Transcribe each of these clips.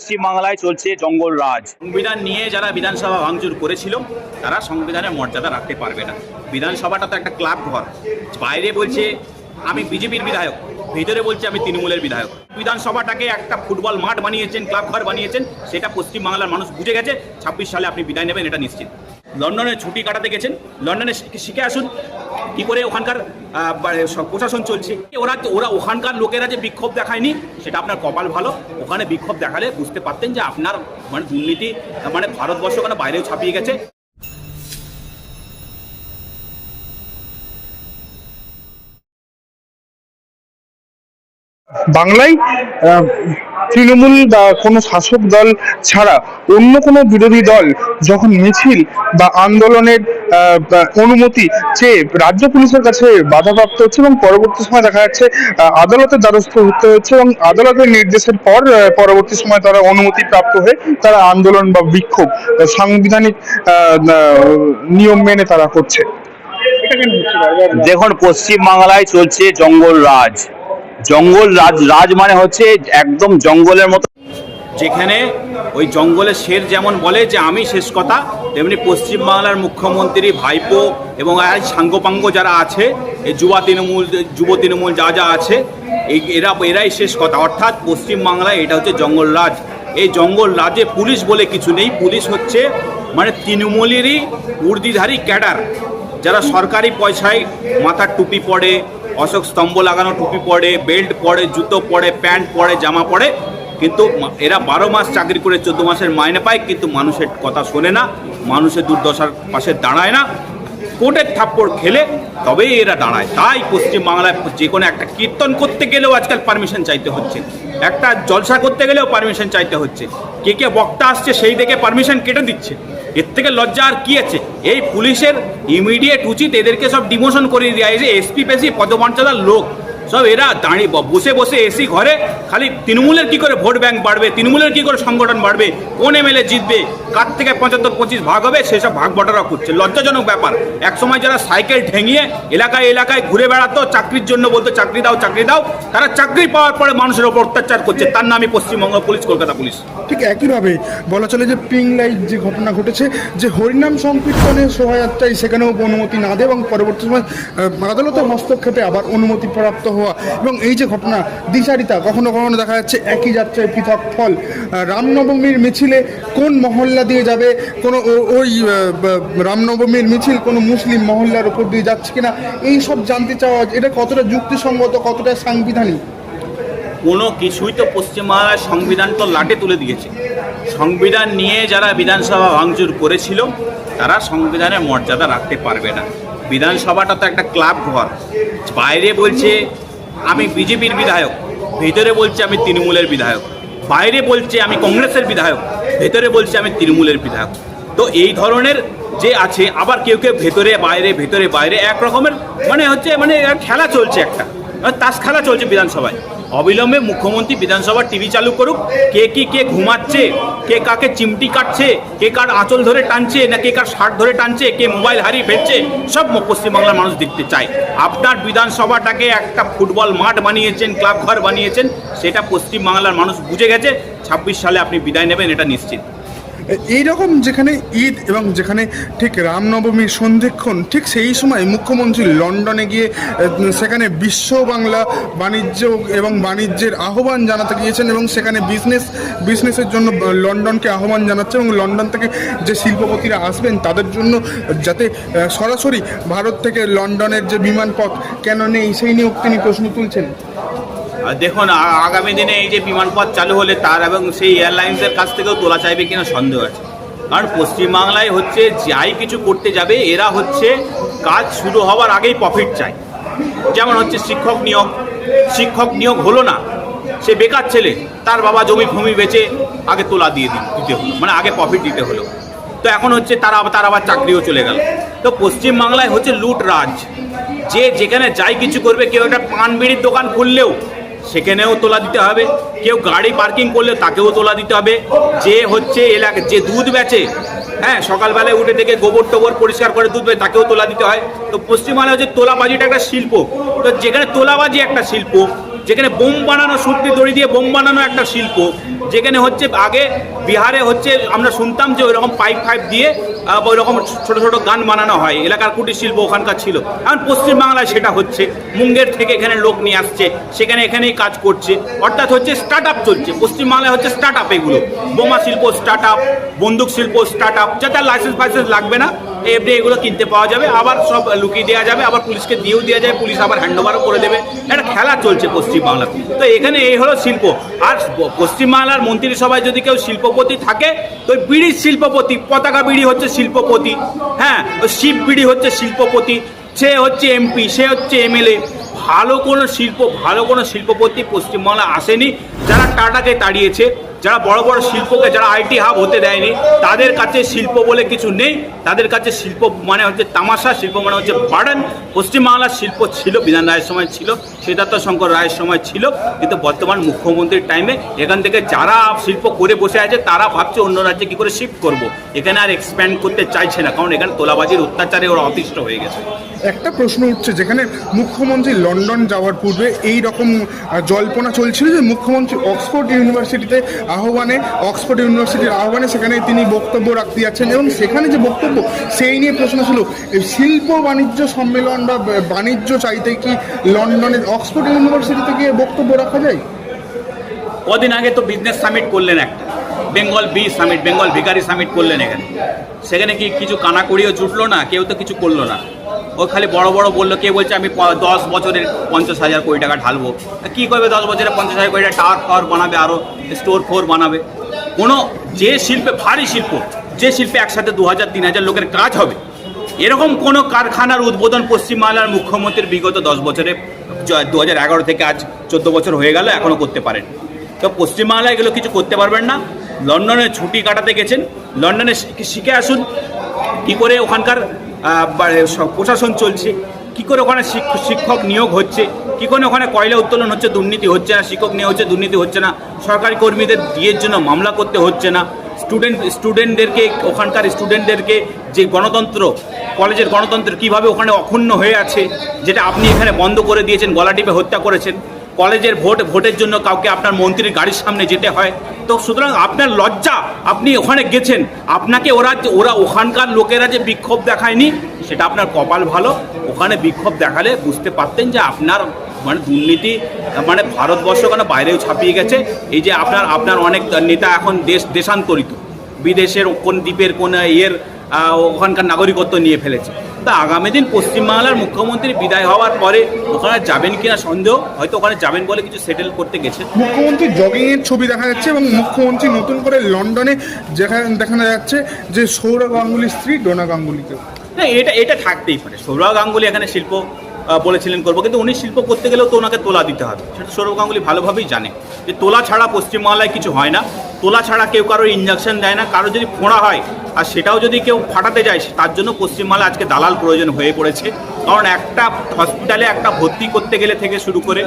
পশ্চিমবাংলায় চলছে জঙ্গল রাজ। সংবিধান নিয়ে যারা বিধানসভা ভাঙচুর করেছিল, তারা সংবিধানের মর্যাদা রাখতে পারবে না। বিধানসভাটা তো একটা ক্লাব ঘর। বাইরে বলছে, আমি বিজেপির বিধায়ক, ভিতরে বলছে আমি তৃণমূলের বিধায়ক। বিধানসভাটাকে একটা ফুটবল মাঠ বানিয়েছেন, ক্লাব ঘর বানিয়েছেন, সেটা পশ্চিমবাংলার মানুষ বুঝে গেছে, ছাব্বিশ সালে আপনি বিদায় নেবেন, এটা নিশ্চিত। লন্ডনে ছুটি কাটাতে গেছেন। লন্ডনে শিখে- আসুন। কি করে ওখানকার প্রশাসন চলছে। ওরা ওরা ওখানকার লোকেরা যে বিক্ষোভ দেখায়নি, সেটা আপনার কপাল ভালো। ওখানে বিক্ষোভ দেখালে বুঝতে পারতেন যে আপনার মানে দুর্নীতি মানে ভারতবর্ষ ওখানে বাইরেও ছাপিয়ে গেছে। বাংলায় তৃণমূল বা কোনো শাসক দল ছাড়া অন্য কোনো বিরোধী দল যখন মিছিল বা আন্দোলনের অনুমতি চেয়ে রাজ্য পুলিশের কাছে বাধাপ্রাপ্ত হচ্ছে এবং পরবর্তী সময় দেখা যাচ্ছে আদালতের দ্বারস্থ হতে হচ্ছে এবং আদালতের নির্দেশের পর আহ, পরবর্তী সময় তারা অনুমতি প্রাপ্ত হয়ে তারা আন্দোলন বা বিক্ষোভ বা সাংবিধানিক নিয়ম মেনে তারা করছে? দেখুন পশ্চিমবাংলায় চলছে জঙ্গল রাজ জঙ্গল রাজ রাজ মানে হচ্ছে একদম জঙ্গলের মতো। যেখানে ওই জঙ্গলের শের যেমন বলে যে আমি শেষ কথা, তেমনি পশ্চিমবাংলার মুখ্যমন্ত্রী, ভাইপো এবং আর সাঙ্গপাঙ্গ যারা আছে, এই যুবা তৃণমূল, যুব তৃণমূল যা যা আছে, এই, এরা, এরাই শেষ কথা। অর্থাৎ পশ্চিমবাংলায় এটা হচ্ছে জঙ্গল রাজ। এই জঙ্গল রাজে পুলিশ বলে কিছু নেই। পুলিশ হচ্ছে মানে তৃণমূলেরই উর্দিধারী ক্যাডার। যারা সরকারি পয়সায় মাথার টুপি পরে অশোক স্তম্ভ লাগানো, টুপি পরে, বেল্ট পরে, জুতো পরে, প্যান্ট পরে, জামা পরে। কিন্তু এরা বারো মাস চাকরি করে, চোদ্দ মাসের মাইনে পায়, কিন্তু মানুষের কথা শোনে না, মানুষের দুর্দশার পাশে দাঁড়ায় না। কোটের থাপ্পড় খেলে তবেই এরা দাঁড়ায়। তাই পশ্চিমবাংলায় যে কোনো একটা কীর্তন করতে গেলেও আজকাল পারমিশন চাইতে হচ্ছে। একটা জলসা করতে গেলেও পারমিশন চাইতে হচ্ছে। কে কে বক্তা আসছে সেই দেখে পারমিশন কেটে দিচ্ছে। এর থেকে লজ্জা আর কি আছে? এই পুলিশের ইমিডিয়েট উচিত এদেরকে সব ডিমোশন করে দেওয়া এই যে এসপি পেসি পদমর্যাদার লোক। সব এরা দাঁড়িয়ে বসে বসে এসি ঘরে, খালি তৃণমূলের কি করে ভোট ব্যাংক বাড়বে, তৃণমূলের কি করে সংগঠন বাড়বে, কোন এমএলএ জিতবে, কার থেকে পঁচাত্তর পঁচিশ ভাগ হবে, সেসব ভাগ বটারা করছে লজ্জাজনক ব্যাপার। একসময় যারা সাইকেল ঠেঙিয়ে এলাকায় এলাকায় ঘুরে বেড়াতো, চাকরির জন্য বলতো, চাকরি দাও চাকরি দাও। তারা চাকরি পাওয়ার পরে মানুষের ওপর অত্যাচার করছে। তার নামই পশ্চিমবঙ্গ পুলিশ, কলকাতা পুলিশ। ঠিক একইভাবে বলা চলে যে পিং লাইট যে ঘটনা ঘটেছে, যে হরিনাম সংকীর্তনে শোভাযাত্রায় সেখানেও অনুমতি না দেয় এবং পরবর্তী সময় আদালতের হস্তক্ষেপে আবার অনুমতি প্রাপ্ত হওয়া এবং এই যে ঘটনা, দিশারিতা, কখনো কখনো দেখা যাচ্ছে একই যাত্রায় পৃথক ফল। রামনবমীর মিছিলে কোন মহল্লা দিয়ে যাবে? কোনো ওই রামনবমীর মিছিল কোনো মুসলিম মহল্লার উপর দিয়ে যাচ্ছে কিনা? এই সব জানতে চাওয়া, এটা কতটা যুক্তিসঙ্গত, কতটা সাংবিধানিক? কোনো কিছুই তো পশ্চিমবাংলার সংবিধান তো লাটে তুলে দিয়েছে। সংবিধান নিয়ে যারা বিধানসভা ভাঙচুর করেছিল, তারা সংবিধানের মর্যাদা রাখতে পারবে না। বিধানসভাটা তো একটা ক্লাব ঘর। বাইরে বলছে আমি বিজেপির বিধায়ক, ভেতরে বলছে আমি তৃণমূলের বিধায়ক, বাইরে বলছে আমি কংগ্রেসের বিধায়ক, ভেতরে বলছে আমি তৃণমূলের বিধায়ক। তো এই ধরনের যে আছে, আবার কেউ কেউ ভেতরে, বাইরে ভেতরে, বাইরে এক রকমের মানে হচ্ছে মানে খেলা চলছে একটা। তাস খেলা চলছে বিধানসভায়। অবিলম্বে মুখ্যমন্ত্রী বিধানসভার টিভি চালু করুক। কে কি কে ঘুমাচ্ছে, কে কাকে চিমটি কাটছে, কে কার আঁচল ধরে টানছে, না কে কার শার্ট ধরে টানছে, কে মোবাইল হারিয়ে ফেলছে, সব পশ্চিমবাংলার মানুষ দেখতে চায়। আপনার বিধানসভাটাকে একটা ফুটবল মাঠ বানিয়েছেন, ক্লাব ঘর বানিয়েছেন, সেটা পশ্চিমবাংলার মানুষ বুঝে গেছে। ছাব্বিশ সালে আপনি বিদায় নেবেন, এটা নিশ্চিত। এইরকম যেখানে ঈদ এবং যেখানে ঠিক রামনবমীর সন্ধিক্ষণ, ঠিক সেই সময় মুখ্যমন্ত্রী লন্ডনে গিয়ে সেখানে বিশ্ব বাংলা বাণিজ্য এবং বাণিজ্যের আহ্বান জানাতে গিয়েছেন এবং সেখানে বিজনেস বিজনেসের জন্য লন্ডনকে আহ্বান জানাচ্ছে এবং লন্ডন থেকে যে শিল্পপতিরা আসবেন তাদের জন্য যাতে সরাসরি ভারত থেকে লন্ডনের যে বিমানপথ, কেন নেই সেই নিয়েও তিনি প্রশ্ন তুলছেন। দেখুন আগামী দিনে এই যে বিমানপথ চালু হলে তার এবং সেই এয়ারলাইন্সের কাছ থেকেও তোলা চাইবে কিনা সন্দেহ আছে। কারণ পশ্চিমবাংলায় হচ্ছে যাই কিছু করতে যাবে, এরা হচ্ছে কাজ শুরু হওয়ার আগেই প্রফিট চায়। যেমন হচ্ছে শিক্ষক নিয়োগ। শিক্ষক নিয়োগ হলো না। সে বেকার ছেলে, তার বাবা জমি ভূমি বেচে আগে তোলা দিয়ে দিতে হলো। মানে আগে প্রফিট দিতে হলো। তো এখন হচ্ছে তারা, তার আবার চাকরিও চলে গেল। তো পশ্চিমবাংলায় হচ্ছে লুট রাজ যে যেখানে যাই কিছু করবে, কেউ একটা পান বিড়ির দোকান খুললেও সেখানেও তোলা দিতে হবে। কেউ গাড়ি পার্কিং করলে তাকেও তোলা দিতে হবে। যে হচ্ছে এলাকা যে দুধ বেচে হ্যাঁ সকালবেলায় উঠে থেকে গোবর টোবর পরিষ্কার করে দুধ বেচে, তাকেও তোলা দিতে হয়। তো পশ্চিমবাংলায় হচ্ছে তোলাবাজিটা একটা শিল্প, তো যেখানে তোলাবাজি একটা শিল্প যেখানে বোম বানানো সূত্রে দড়ি দিয়ে বোম বানানো একটা শিল্প, যেখানে হচ্ছে আগে বিহারে হচ্ছে আমরা শুনতাম যে ওইরকম পাইপ ফাইপ দিয়ে ওই রকম ছোট ছোট গান বানানো হয়, এলাকার কুটির শিল্প ওখানকার ছিল। এখন পশ্চিমবাংলায় সেটা হচ্ছে, মুঙ্গের থেকে এখানে লোক নিয়ে আসছে, সেখানে এখানেই কাজ করছে। অর্থাৎ হচ্ছে স্টার্ট আপ চলছে, পশ্চিমবাংলায় হচ্ছে স্টার্ট আপ এগুলো। বোমা শিল্প স্টার্ট আপ বন্দুক শিল্প স্টার্ট আপ যাতে লাইসেন্স ফাইসেন্স লাগবে না। এফডি এগুলো কিনতে পাওয়া যাবে, আবার সব লুকিয়ে দেওয়া যাবে, আবার পুলিশকে দিয়েও দেওয়া যাবে পুলিশ আবার হ্যান্ড ওভারও করে দেবে। একটা খেলা চলছে পশ্চিমবাংলাতে তো এখানে এই হলো শিল্প। আর পশ্চিমবাংলার মন্ত্রিসভায় যদি কেউ শিল্পপতি থাকে, তো বিড়ির শিল্পপতি, পতাকা বিড়ি হচ্ছে শিল্পপতি হ্যাঁ? ওই শিব বিড়ি হচ্ছে শিল্পপতি, সে হচ্ছে এমপি, সে হচ্ছে এমএলএ। ভালো কোনো শিল্প, ভালো কোনো শিল্পপতি পশ্চিমবাংলা আসেনি। যারা টাটাকে তাড়িয়েছে যারা বড় বড় শিল্পকে যারা আইটি হাব হতে দেয়নি, তাদের কাছে শিল্প বলে কিছু নেই। তাদের কাছে শিল্প মানে হচ্ছে তামাশা, শিল্প মানে হচ্ছে বার্ডেন পশ্চিমবাংলার শিল্প ছিল, বিধান রায়ের সময় ছিল সিদ্ধার্থ শঙ্কর রায়ের সময় ছিল, কিন্তু বর্তমান মুখ্যমন্ত্রীর টাইমে এখান থেকে যারা শিল্প করে বসে আছে, তারা ভাবছে অন্য রাজ্যে কী করে শিফট করব। এখানে আর এক্সপ্যান্ড করতে চাইছে না, কারণ এখানে তোলাবাজির অত্যাচারে ওরা অতিষ্ঠ হয়ে গেছে। একটা প্রশ্ন উঠছে, যেখানে মুখ্যমন্ত্রী লন্ডন যাওয়ার পূর্বে এই রকম জল্পনা চলছিল যে মুখ্যমন্ত্রী অক্সফোর্ড ইউনিভার্সিটিতে আহ্বানে, অক্সফোর্ড ইউনিভার্সিটির আহ্বানে সেখানে তিনি বক্তব্য রাখতে যাচ্ছেন এবং সেখানে যে বক্তব্য, সেই নিয়ে প্রশ্ন ছিল শিল্প বাণিজ্য সম্মেলন বা বাণিজ্য চাইতে কি লন্ডনের অক্সফোর্ড ইউনিভার্সিটিতে গিয়ে বক্তব্য রাখা যায়? কদিন আগে তো বিজনেস সামিট করলেন একটা, বেঙ্গল বি সামিট, বেঙ্গল ভিকারি সামিট করলেন এখানে। সেখানে কি কিছু কানাকড়িও জুটলো না? কেউ তো কিছু করল না। ও খালি বড় বড় বলল, কে বলছে আমি দশ বছরের পঞ্চাশ হাজার কোটি টাকা ঢালবো। কী করবে দশ বছরে পঞ্চাশ হাজার কোটি টাকা? টাওয়ার ফাওয়ার বানাবে আরও স্টোর ফোর বানাবে। কোনো, যে শিল্পে, ভারী শিল্প, যে শিল্পে একসাথে দু হাজার, তিন হাজার লোকের কাজ হবে, এরকম কোনো কারখানার উদ্বোধন পশ্চিমবাংলার মুখ্যমন্ত্রীর বিগত দশ বছরে দু হাজার এগারো থেকে আজ চোদ্দ বছর হয়ে গেল এখনও করতে পারেন। তো পশ্চিমবাংলায় এগুলো কিছু করতে পারবেন না। লন্ডনে ছুটি কাটাতে গেছেন, লন্ডনে শিখে- আসুন, কি করে ওখানকার প্রশাসন চলছে। কি করে ওখানে শিক- শিক্ষক নিয়োগ হচ্ছে? কি করে ওখানে কয়লা উত্তোলন হচ্ছে, দুর্নীতি হচ্ছে না, শিক্ষক নিয়োগ হচ্ছে, দুর্নীতি হচ্ছে না? সরকারি কর্মীদের ডিএর জন্য মামলা করতে হচ্ছে না। স্টুডেন্ট, স্টুডেন্টদেরকে, ওখানকার স্টুডেন্টদেরকে যে গণতন্ত্র, কলেজের গণতন্ত্র কীভাবে ওখানে অক্ষুণ্ণ হয়ে আছে, যেটা আপনি এখানে বন্ধ করে দিয়েছেন, গলা টিপে হত্যা করেছেন কলেজের ভোট, ভোটের জন্য কাউকে আপনার মন্ত্রীর গাড়ির সামনে যেতে হয়। তো সুতরাং আপনার লজ্জা, আপনি ওখানে গেছেন। আপনাকে ওরা ওরা ওখানকার লোকেরা যে বিক্ষোভ দেখায়নি, সেটা আপনার কপাল ভালো। ওখানে বিক্ষোভ দেখালে বুঝতে পারতেন যে আপনার মানে দুর্নীতি মানে ভারতবর্ষ কেন বাইরেও ছাপিয়ে গেছে। এই যে আপনার আপনার অনেক নেতা এখন দেশ, দেশান্তরিত। বিদেশের কোন দ্বীপের কোন ইয়ের ওখানকার নাগরিকত্ব নিয়ে ফেলেছে। তা আগামী দিন পশ্চিমবাংলার মুখ্যমন্ত্রী বিদায় হওয়ার পরে ওখানে যাবেন কিনা সন্দেহ? হয়তো ওখানে যাবেন বলে কিছু সেটেল করতে গেছে। মুখ্যমন্ত্রী জগিং এর ছবি দেখা যাচ্ছে এবং মুখ্যমন্ত্রী নতুন করে লন্ডনে যেখানে দেখানো যাচ্ছে যে সৌরভ গাঙ্গুলির স্ত্রী ডোনা গাঙ্গুলিকে না এটা এটা থাকতেই পারে। সৌরভ গাঙ্গুলি এখানে শিল্প বলেছিলেন করব। কিন্তু উনি শিল্প করতে গেলেও তো ওনাকে তোলা দিতে হবে। সেটা সৌরভ গাঙ্গুলি ভালোভাবেই জানে। যে তোলা ছাড়া পশ্চিমবাংলায় কিছু হয় না। তোলা ছাড়া কেউ কারোর ইঞ্জেকশন দেয় না। কারও যদি ফোঁড়া হয়, আর সেটাও যদি কেউ ফাটাতে যায় তার জন্য পশ্চিমবাংলায় আজকে দালাল প্রয়োজন হয়ে পড়েছে। কারণ একটা হসপিটালে একটা ভর্তি করতে গেলে থেকে শুরু করে,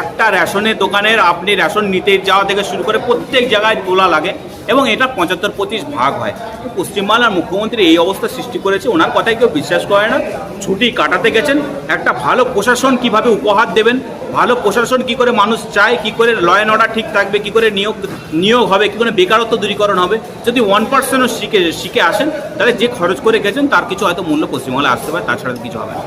একটা রেশনের দোকানের আপনি রেশন নিতে যাওয়া থেকে শুরু করে প্রত্যেক জায়গায় তোলা লাগে। এবং এটা পঁচাত্তর পঁচিশ ভাগ হয়। পশ্চিমবাংলার মুখ্যমন্ত্রী এই অবস্থা সৃষ্টি করেছে, ওনার কথায় কেউ বিশ্বাস করে না। ছুটি কাটাতে গেছেন, একটা ভালো প্রশাসন কীভাবে উপহার দেবেন? ভালো প্রশাসন কি করে মানুষ চায়? কি করে ল অ্যান্ড অর্ডার ঠিক থাকবে? কি করে নিয়োগ নিয়োগ হবে? কি করে বেকারত্ব দূরীকরণ হবে? যদি ওয়ান পার্সেন্টও শিখে শিখে আসেন, তাহলে যে খরচ করে গেছেন, তার কিছু হয়তো মূল্য পশ্চিমবাংলায় আসতে পারে, তাছাড়া কিছু হবে না।